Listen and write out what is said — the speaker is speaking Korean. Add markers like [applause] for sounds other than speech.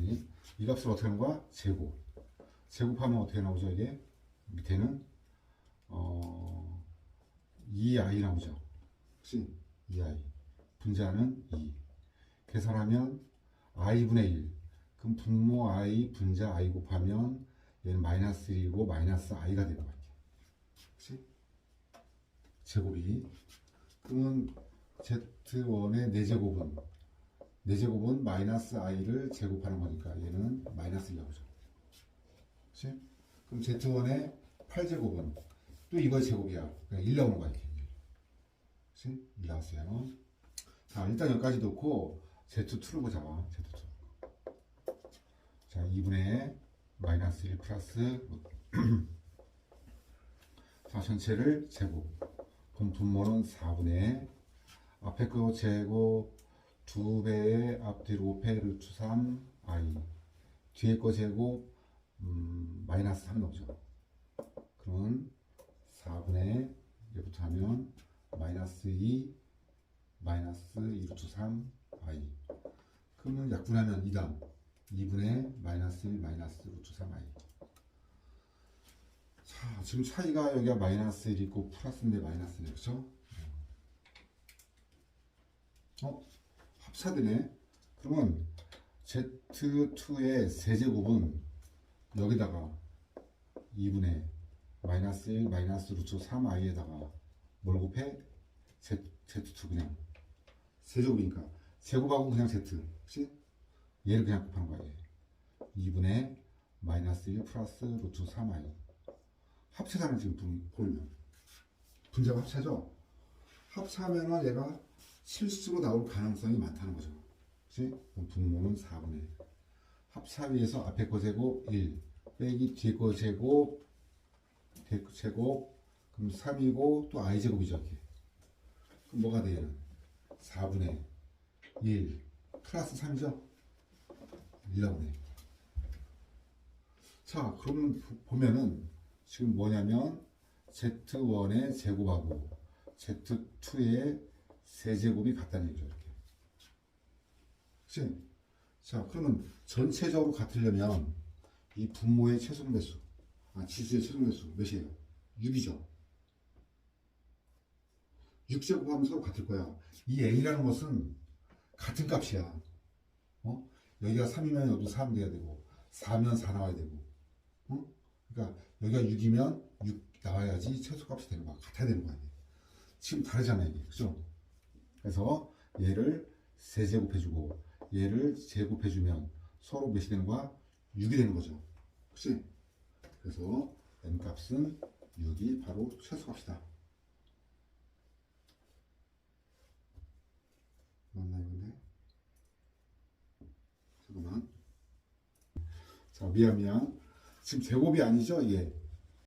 이, 이 값을 어떻게 하는 거야? 제곱. 제곱하면 어떻게 나오죠? 이게 밑에는 어 2i 나오죠. 그치? 2i. 분자는 2. 계산하면 i분의 1. 그럼 분모 i 분자 i 곱하면 얘는 마이너스 1이고 마이너스 i가 되는 거야. 그치? 제곱이. 그러면 z1의 4제곱은 4제곱은 마이너스 i를 제곱하는 거니까 얘는 마이너스 1 나오죠. 그치? 그럼 z1의 8제곱은 또 이거의 제곱이야. 그냥 1 나오는 거야. 그치? 1 나왔어요. 자, 일단 여기까지 놓고 z2를 보자. z2. 자, 2분의 마이너스 1 플러스 [clears throat] 자, 전체를 제곱. 그럼 분모는 4분의 앞에 거 제곱 2배의 앞뒤로 5배 루트 3 i 뒤에 거 제곱 음, 마이너스 3 나오죠. 그러면 4분의 여기부터 하면 마이너스 2 마이너스 2 루트 3 i 그러면 약분하면 2단 2분의 마이너스 1 마이너스 루트 3 i 자 지금 차이가 여기가 마이너스 1 있고 플러스인데 마이너스 1 그렇죠? 어? 합차되네. 그러면 z2의 세제곱은 여기다가 2분의 마이너스 1 마이너스 루트 3i에다가 뭘 곱해? z, z2 그냥. 세제곱이니까. 제곱하고 그냥 z 그치? 얘를 그냥 곱하는 거야 얘. 2분의 마이너스 1 플러스 루트 3i 합체사는 지금 분- 보면. 분자가 합체죠? 합체하면은 얘가 실수로 나올 가능성이 많다는 거죠. 그치? 분모는 4분의 합차위에서 앞에 거 제곱 1 빼기 뒤에 거 제곱 뒤에 거 제곱 그럼 3이고 또 i 제곱이죠 이렇게. 그럼 뭐가 돼 얘는? 4분의 1 플러스 3이죠? 1 나오네 자 그러면 보- 보면은 지금 뭐냐면 z1의 제곱하고 z2의 세제곱이 같다는 얘기죠 이렇게 그치? 자 그러면 전체적으로 같으려면 이 분모의 최소는 몇 수? 아 지수의 최소는 몇 수? 몇이에요? 6이죠 6제곱하면 서로 같을 거야 이 a라는 것은 같은 값이야 어? 여기가 3이면 여기도 3 돼야 되고 4면 4 나와야 되고 어? 그러니까 여기가 6이면 6 나와야지 최소값이 되는 거야 같아야 되는 거야 이게. 지금 다르잖아 이게 그죠? 그래서 얘를 세제곱해주고 얘를 제곱해주면 서로 몇이 되는 거야? 6이 되는 거죠. 그치? 그래서 n 값은 6이 바로 최소값이다. 맞나 이건데? 잠깐만. 자 미안 미안. 지금 제곱이 아니죠 이게.